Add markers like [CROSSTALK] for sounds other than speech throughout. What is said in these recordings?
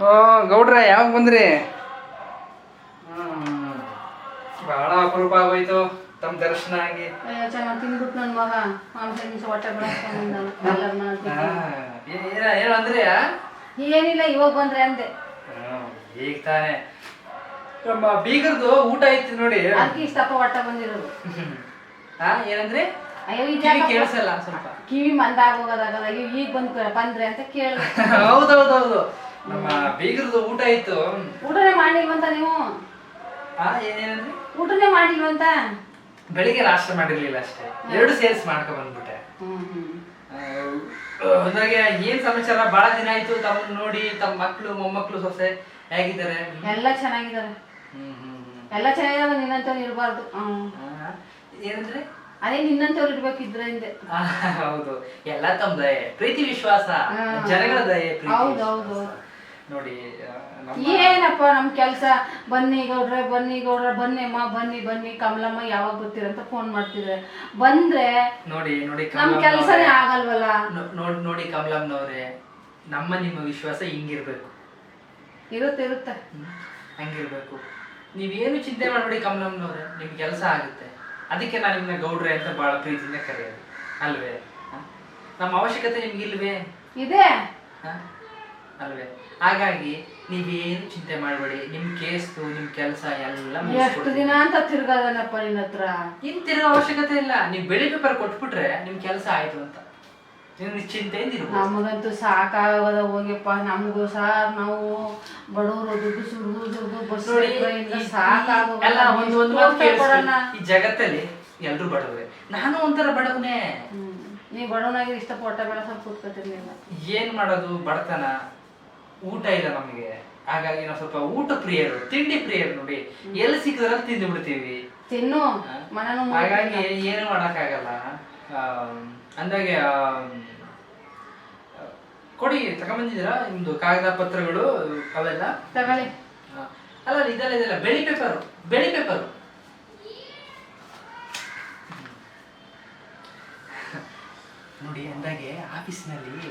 ಓ ಗೌಡ್ರ ಯಾವಾಗ ಬಂದ್ರಿ? ಹ್ಮ್. ಬಹಳ ಅಪರೂಪ ಆಗೋಯ್ತು ತಮ್ಮ ದರ್ಶನ ಆಗಿ. ಚೆನ್ನಾಗಿ ತಿಂದ್ಬಿಟ್ಟು ನನ್ನ ಮಗ. ಮಾಂಸ ಗಿಂಸ ಹೊಟ್ಟೆ ಏನ ಅಂದ್ರಿ? ಏನಿಲ್ಲ ಇವಾಗ ಬಂದ್ರೆ ಅಂದೆ. ಈಗ ತಾನೆ. ನಮ್ಮ ಬೀಗರ್ದು ಊಟ ಐತಿ ನೋಡಿ. ಅದಕ್ಕೆ ಇಷ್ಟಪ್ಪ ಹೊಟ್ಟೆ ಬಂದಿರೋದು. ಹಾ ಏನಂದ್ರೆ? ಅಯ್ಯೋ ಕಿವಿ ಇದ್ಯಾಕಪ್ಪ? ಕೇಳಿಸಲ್ಲ ಸ್ವಲ್ಪ. ಕಿವಿ ಮಂದಾಗೋಗೋದಾಗದ ಅಯ್ಯೋ ಈಗ ಬಂದ್ ಬಂದ್ರೆ ಅಂತ ಕೇಳ [LAUGHS] ಹೌದೌದೌದು. ಬೀಗರ್ದು ಊಟ ಇತ್ತು ಊಟನೇ ಮಾಡಿಲ್ವಂತ ನೀವು? ಆ ಏನೇನಂದ್ರಿ? ಊಟನೇ ಮಾಡಿಲ್ವಂತ ಬೆಳಿಗ್ಗೆ ರಾಷ್ಟ್ರ ಮಾಡಿರ್ಲಿಲ್ಲ ಅಷ್ಟೇ. ಎರಡು ಸೇಲ್ಸ್ ಮಾಡ್ಕೊ ಬಂದ್ಬಿಟ್ಟೆ. ಅಂದಾಗೆ ಏನ್ ಸಮಾಚಾರ? ಬಹಳ ದಿನ ಆಯ್ತು ತಮ್ಮ ನೋಡಿ ತಮ್ಮ ಮಕ್ಳು ಮೊಮ್ಮಕ್ಳು ಸೊಸೆ ಹೇಗಿದ್ದಾರೆ? ಎಲ್ಲ ಚೆನ್ನಾಗಿದ್ದಾರೆ. ಎಲ್ಲ ಚೆನ್ನಾಗಿದ್ದಾರೆ ನಿನ್ನಂತವ್ರು ಇರಬಾರ್ದು. ಏನಂದ್ರೆ? ಅದೇ ನಿನ್ನಂತವ್ರು ಇರ್ಬೇಕಿದ್ರೆ ಹಿಂದೆ ಹೌದು. ಎಲ್ಲ ತಮ್ಮ ದಯೆ ಪ್ರೀತಿ ವಿಶ್ವಾಸ. ಜನಗಳ ದಯೆ ಪ್ರೀತಿ ಹೌದು, ಹೌದು. ನೋಡಿ ಏನಪ್ಪ ನಮ್ಮ ನಮ್ ಕೆಲ್ಸ? ಬನ್ನಿ ಗೌಡ್ರೆ ಬನ್ನಿ ಗೌಡ್ರ ಬನ್ನಿ ಅಮ್ಮ ಬನ್ನಿ ಬನ್ನಿ ಕಮಲಮ್ಮ ಯಾವಾಗ ಬರ್ತೀರಂತ ಫೋನ್ ಮಾಡ್ತಿದ್ರೆ ಬಂದ್ರೆ ನೋಡಿ ನೋಡಿ ನಮ್ ಕಮಲಮ್ಮನವ್ರೆ, ಕೆಲ್ಸನೇ ಆಗಲ್ವಲ್ಲ? ನೋಡಿ ನೋಡಿ ಕಮಲಮ್ಮನವ್ರೆ ನಮ್ಮ ನಿಮ್ಮ ವಿಶ್ವಾಸ ಹಿಂಗಿರ್ಬೇಕು. ಇರುತ್ತೆ ಇರುತ್ತೆ? ಹಂಗಿರ್ಬೇಕು. ನೀವೇನು ಚಿಂತೆ ಮಾಡಬೇಡಿ ಕಮಲಮ್ಮನವ್ರೆ ನಿಮ್ ಕೆಲಸ ಆಗುತ್ತೆ. ಅದಕ್ಕೆ ನಾನು ನಿಮ್ಮ ಗೌಡ್ರೆ ಅಂತ ಬಹಳ ಪ್ರೀತಿಯಿಂದ ಕರೆಯೋದು. ಅಲ್ವೇ? ನಮ್ಮ ಅವಶ್ಯಕತೆ ನಿಮ್ಗಿಲ್ವೇ? ಇದೆ? ಅಲ್ವೇ? ಹಾಗಾಗಿ ನೀವೇನು ಚಿಂತೆ ಮಾಡಬೇಡಿ. ನಿಮ್ ಕೇಸ್ದು ನಿಮ್ ಕೆಲಸ ಎಲ್ಲ ಎಷ್ಟು ದಿನ ಅಂತ ತಿರ್ಗದನಪ್ಪ ನಿನ್ನ ಹತ್ರ? ಇನ್ ತಿರುಗೋ ಅವಶ್ಯಕತೆ ಇಲ್ಲ. ನೀವು ಬೆಳಿ ಪೇಪರ್ ಕೊಟ್ಬಿಟ್ರೆ ನಿಮ್ ಕೆಲಸ ಆಯ್ತು ಅಂತ. ನೀವು ನಿಶ್ಚಿಂತೆಯಿಂದ ಇರ್ಬೋದು. ನಮಗಂತೂ ಸಾಕಾಗದ ಹೋಗ್ಯಪ್ಪ. ನಮಗೂ ಸಾರ್ ನಾವು ಬಡವರು ದುಡ್ಡು ಸುರಿದು ದುಡ್ಡು ಬಸ್ ನೋಡಿ ಈ- ಒಂದು ಒಂದು ಕೇಳಿಸ್ಕೊಳ್ಳಿ. ಈ ಜಗತ್ತಲ್ಲಿ ಎಲ್ರು ಬಡವ್ರೆ. ನಾನು ಒಂಥರ ಬಡವನೇ. ನೀವು ನೀ ಬಡವನಾಗಿ ಇಷ್ಟ ಪೊಟ್ಟ ಬೆಳೆಸ ಕೂತ್ಕೊತಿರ್ಲಿಲ್ಲ ಏನ್ ಮಾಡೋದು? ಬಡತನ. ಊಟ ಇಲ್ಲ ನಮಗೆ. ಹಾಗಾಗಿ ನಾವು ಸ್ವಲ್ಪ ಊಟ ಪ್ರಿಯರು ತಿಂಡಿ ಪ್ರಿಯರು ನೋಡಿ. ಎಲ್ಲಿ ಸಿಕ್ಕಿದ್ರೆ ತಿಂದು ಬಿಡ್ತೀವಿ. ತಿನ್ನು. ಹಾಗಾಗಿ ಏನು ಮಾಡೋಕ್ಕಾಗಲ್ಲ. ಅಂದಾಗೆ ಕೊಡಿ ತಗೊಂಬಂದಿದ್ದೀರಾ? ನಿಮ್ದು ಕಾಗದ ಪತ್ರಗಳು ಅವೆಲ್ಲ? ತಗೊಳ್ಳಿ. ಅಲ್ಲ ಅಲ್ಲ, ಇದೆಲ್ಲ ಇದೆಲ್ಲ ಬೆಳಿ ಪೇಪರು ಬೆಳಿ ಪೇಪರು. ನೋಡಿ ಅಂದಾಗೆ ಆಫೀಸ್ನಲ್ಲಿ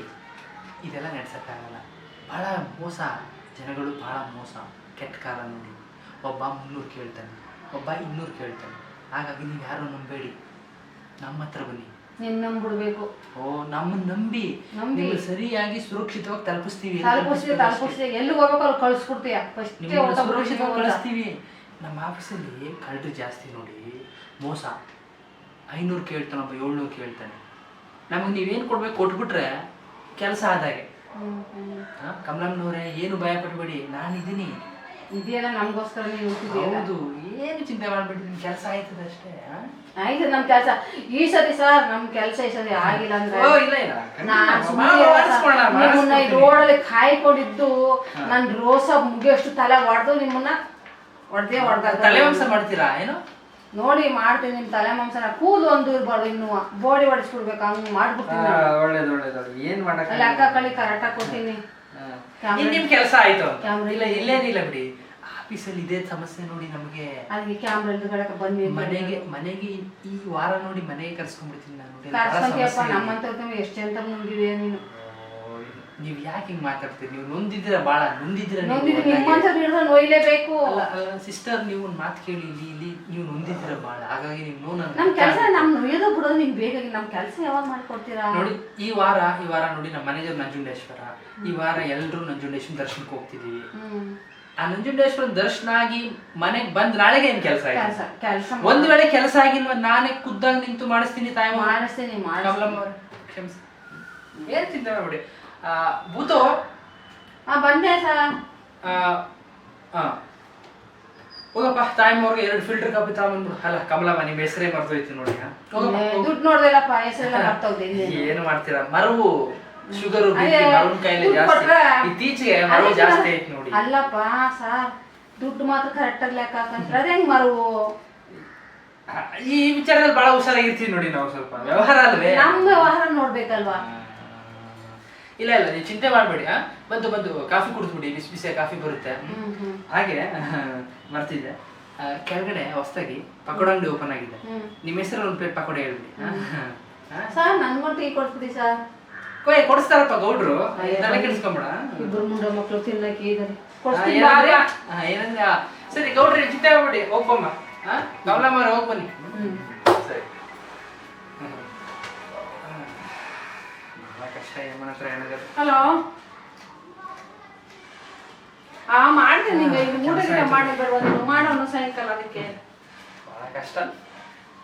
ಇದೆಲ್ಲ ನಡ್ಸಕ್ಕಾಗಲ್ಲ. ಬಹಳ ಮೋಸ. ಜನಗಳು ಬಹಳ ಮೋಸ. ಕೆಟ್ಟ ಕಾಲ ನೋಡಿ. ಒಬ್ಬ ಮುನ್ನೂರು ಕೇಳ್ತಾನೆ. ಒಬ್ಬ ಇನ್ನೂರು ಕೇಳ್ತಾನೆ. ಹಾಗಾಗಿ ನೀವು ಯಾರು ನಂಬೇಡಿ. ನಮ್ಮ ಹತ್ರ ಬನ್ನಿ. ನಿನ್ ನಂಬಿಡ್ಬೇಕು. ಓ ನಮ್ಮನ್ನ ನಂಬಿ. ನಂಬಿ. ನೀವು ಸರಿಯಾಗಿ ಸುರಕ್ಷಿತವಾಗಿ ತಲುಪಿಸ್ತೀವಿ ಎಲ್ಲಿ ತಲುಪಿಸ್ತೀವಿ ತಲುಪಿಸ್ಬೇಕು ಅಷ್ಟೇ. ತಲುಪಿಸ್ತೀವಿ. ಎಲ್ಲಿ ಹೋಗ್ಬೇಕು ಅಲ್ಲಿ ಕಳ್ಸ್ಕೊಡ್ತೀಯ? ಫಸ್ಟ್ ನಿಮ್ಮನ್ನ ಸುರಕ್ಷಿತವಾಗಿ ಕಳಿಸ್ತೀವಿ. ನಮ್ಮ ಆಫೀಸಲ್ಲಿ ಕಳ್ಳರು ಜಾಸ್ತಿ ನೋಡಿ. ಮೋಸ. ಐನೂರು ಕೇಳ್ತಾನೆ ಒಬ್ಬ ಏಳ್ನೂರು ಕೇಳ್ತಾನೆ. ನಮಗೆ ನೀವೇನು ಕೊಡ್ಬೇಕು ಕೊಟ್ಬಿಟ್ರೆ ಕೆಲಸ ಆದಾಗೆ. ಕಮಲಮ್ಮನವ್ರೆ ಏನು ಭಯ ಪಡಬೇಡಿ ನಾನಿದ್ದೀನಿ. ಇದೆಯಲ್ಲ ನಮಗೋಸ್ಕರ ಹೌದು ಏನು ಚಿಂತೆ ಮಾಡಬೇಡಿ ನಿಮ್ಮ ಕೆಲಸ ಆಯ್ತದೆ ಅಷ್ಟೇ? ಆಯ್ತು ನಮ್ ಕೆಲಸ. ಈ ಸರಿ ಸರ್ ನಮ್ ಕೆಲಸ ಈ ಸರಿ ಆಗಿಲ್ಲ ಅಂದ್ರೆ ಓ ಇಲ್ಲ. ನಿಮ್ಮನ್ನ ಈ. ರೋಡಲ್ಲಿ ಕಾಯ್ಕೊಂಡಿದ್ದು ನನ್ ರೋಸ ಮುಗಿಯೋಷ್ಟು ತಲೆ ಹೊಡೆದು ನಿಮ್ಮನ್ನ ಹೊಡೆದೇ ಹೊಡೆದ ತಲೆ ವಂಸ ಮಾಡ್ತೀರಾ ಏನು? ನೋಡಿ ಮಾಡ್ತೀನಿ ನಿಮ್ ತಲೆ ಮಾಂಸನ ಕೂದಲು ಒಂದು ಇರ್ಬಾರ್ದು ಇನ್ನು ಬೋಡಿ ಹೊಡಿಸ್ಬಿಡ್ಬೇಕು ಹಂಗ್ ಮಾಡ್ಬಿಡ್ತೀನಿ. ಒಳ್ಳೇದು ಒಳ್ಳೇದು ಏನ್ ಮಾಡಕ್ ಅಲ್ಲಿ ಅಕ್ಕ ಕಳಿ ಕರೆಕ್ಟಾಗಿ ಕೊಡ್ತೀನಿ. ಇನ್ ನಿಮ್ ಕೆಲಸ ಆಯ್ತು. ಕ್ಯಾಮ್ರಾ ಇಲ್ಲ ಇಲ್ಲೇನಿಲ್ಲ ಬಿಡಿ. ಆಫೀಸಲ್ಲಿ ಇದೇ ಸಮಸ್ಯೆ ನೋಡಿ ನಮಗೆ ಅಲ್ಲಿ ಕ್ಯಾಮ್ರಾ ಎದುರುಗಡೆ ಬನ್ನಿ ಮನೆಗೆ ಮನೆಗೆ ಈ- ವಾರ ನೋಡಿ ಮನೆಗೆ ಕರ್ಸ್ಕೊಂಡ್ಬಿಡ್ತೀನಿ ನಾನು. ನಮ್ಮಂತ ಎಷ್ಟು ಅಂತ ಮುಂದಿದೆ ನೀನು. ನೀವ್ ಯಾಕೆ ಹಿಂಗ್ ಮಾತಾಡ್ತೀರಿ? ನೀವು ನೊಂದಿದ್ದೀರ ಬಾಳ ನೊಂದಿದ್ದೀರ ನೀವು ನೋಯ್ಲೇಬೇಕು ಅಲ್ಲ ಅಲ್ಲ ಸಿಸ್ಟರ್ ನೀವು ಮಾತು ಕೇಳಿ ಇಲ್ಲಿ ಇಲ್ಲಿ ನೀವು ನೊಂದಿದ್ದೀರ ಬಾಳ ಹಾಗಾಗಿ ನೀವು ನಮ್ ಕೆಲಸ ನಮ್ ನೋಯೋದು ಬಿಡೋದು ನಿಮ್ಗೆ ಬೇಗ ನಮ್ ಕೆಲಸ ಯಾವಾಗ ಮಾಡ್ಕೊಡ್ತೀರಾ? ನೋಡಿ ಈ ವಾರ ಈ ವಾರ ನೋಡಿ ನಮ್ಮ ಮ್ಯಾನೇಜರ್ ನಂಜುಂಡೇಶ್ವರ. ಈ ವಾರ ಎಲ್ಲರೂ ನಂಜುಂಡೇಶ್ವರ ದರ್ಶನಕ್ಕೆ ಹೋಗ್ತಿದೀವಿ. ಹ್ಮ್. ಆ ನಂಜುಂಡೇಶ್ವರ ದರ್ಶನ ಆಗಿ ಮನೆಗ್ ಬಂದ್ ನಾಳೆಗೆ ಏನ್ ಕೆಲಸ ಕೆಲಸ ಆಯ್ತು ಕೆಲಸ ಒಂದ್ ವೇಳೆ ಕೆಲಸ ಆಗಿಲ್ವ ನಾನೇ ಖುದ್ದಾಗಿ ನಿಂತು ಮಾಡಿಸ್ತೀನಿ ತಾಯಿ ಮಾಡಿಸ್ತೀನಿ ಮಾಡಿಸ್ತೀನಿ. ಕಮಲಮ್ಮ ಅವ್ರೆ, ಕ್ಷಮಿಸಿ. ಏನ್ ಚಿಂತೆ ಮಾಡ್ಬೇಡಿ ಆ, ಭೂತು ಹಾ ಬಂದೆ ಸರ್. ಆ, ಆ. ಹೋಗಪ್ಪ ತಾಯಿ ಅವ್ರಿಗೆ ಎರಡು ಫಿಲ್ಟರ್ ಕಾಫಿ ತಗೊಂಡ್ಬಿಡು ಅಲ್ಲ ಕಮಲಮ್ಮ ನಿಮ್ಮ ಹೆಸರೇ ಮರ್ತೋಯ್ತು ನೋಡಿ ಹಾ? ದುಡ್ಡು ನೋಡ್ದಲ್ಲಪ್ಪ ಹೆಸರೆಲ್ಲ ಏನು ಮಾಡ್ತೀರಾ? ಮರವು ಶುಗರ್ ಮರವಿನ ಕಾಯಿಲೆ ಜಾಸ್ತಿ. ಇತ್ತೀಚೆಗೆ ಮರವು ಜಾಸ್ತಿ ಐತೆ ನೋಡಿ. ಅಲ್ಲಪ್ಪ ಸರ್ ದುಡ್ಡು ಮಾತ್ರ ಕರೆಕ್ಟಾಗಿ ಲೆಕ್ಕ ಹಾಕಂತಾರೆ ಅದೇ ಹೆಂಗ್ ಮರವು? ಈ ವಿಚಾರದಲ್ಲಿ ಬಹಳ ಹುಷಾರಾಗಿರ್ತೀವಿ ನೋಡಿ ನಾವು ಸ್ವಲ್ಪ. ವ್ಯವಹಾರ ಅಲ್ವೇ? ನಮ್ಮ ವ್ಯವಹಾರ ನೋಡ್ಬೇಕಲ್ವಾ? ಆ, ಇಲ್ಲ ಇಲ್ಲ ನೀವು ಚಿಂತೆ ಮಾಡಬೇಡಿ ಬಂದು ಬಂದು ಕಾಫಿ ಕುಡಿದ್ಬಿಡಿ ಬಿಸಿ ಬಿಸಿ ಕಾಫಿ ಬರುತ್ತೆ. ಹಾಗೆ [LAUGHS] ಮರ್ತಿದ್ದೆ. ಕೆಳಗಡೆ ಹೊಸದಾಗಿ ಪಕೋಡ ಅಂಗಡಿ ಓಪನ್ ಆಗಿದೆ. ನಿಮ್ಮ ಹೆಸರು ಒಂದು ಪ್ಲೇಟ್ ಪಕೋಡ ಹೇಳ್ಬಿಡಿ? [LAUGHS] ಸರ್ ನನ್ಗೊಂದು ಟೀ ಕೊಡ್ಬಿಡಿ ಸರ್. ಕೊಯ್ ಕೊಡಿಸ್ತಾರಪ್ಪ ಗೌಡ್ರು. ತಲೆ ಕೆಡಿಸ್ಕೊಂಬೇಡ. ಇಬ್ರು ಮುಂಡ ಮಕ್ಳು ತಿನ್ನಕ್ಕೆ ಕೊಡ್ತೀನಿ ಏನಂದ್ರೆ? ಸರಿ ಗೌಡ್ರಿ ಚಿಂತೆ ಮಾಡ್ಬಿಡಿ ಹೋಗ್ಬಮ್ಮ ಹಾ ಹೋಗ್ಬನ್ನಿ ಹೋಗ್ ಬನ್ನಿ. ಹಲೋ ಆ ಮಾಡ್ತೀನಿ ಈಗ ಇದು ಮಾಡಿ ಬರುವ ನೀನು ಮಾಡೋಣ ಸಾಯಂಕಾಲ ಅದಕ್ಕೆ. ಬಹಳ ಕಷ್ಟ.